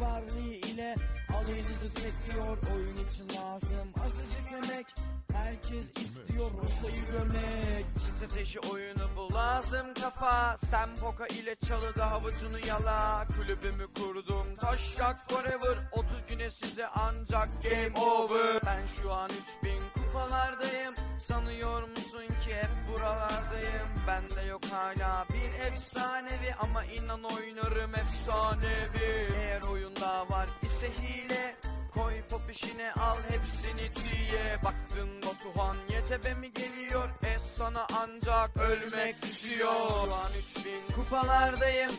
Barley ile alayınızı tekliyor oyun için lazım. Azıcık emek Herkes istiyor Rosa'yı görmek. Strateji oyunu bu lazım kafa. Sen poka ile çalıda havucunu yala. Kulübümü kurdum taşak forever. 30 güne size ancak game over. Ben şu an 3000 kupalardayım. Sanıyor musun ki hep buralardayım? Bende yok hala bir efsanevi. Ama inan oynarım efsanevi hile Koy pop işine al hepsini tiye Baktın Batuhan YTB mi geliyor? Es sana ancak ölmek düşüyor Şu an 3000 kupalardayım